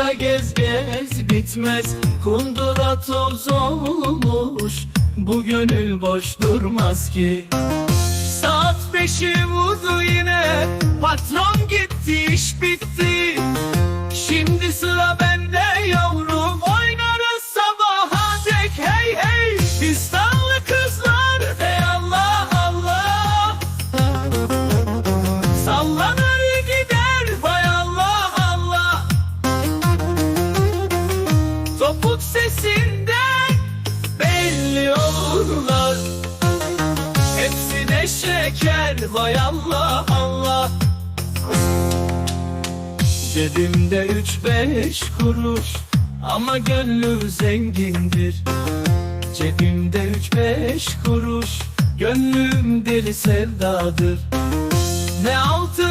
Kundurada gez gez bitmez. Kundura toz olmuş Bu gönül boş durmaz ki. Saat beşi vurdu yine Patron gitti iş bitti De şeker vay Allah Allah. Cebimde üç beş kuruş Ama gönlüm zengindir. Cebimde üç beş kuruş Gönlüm deli sevdadır. Ne altın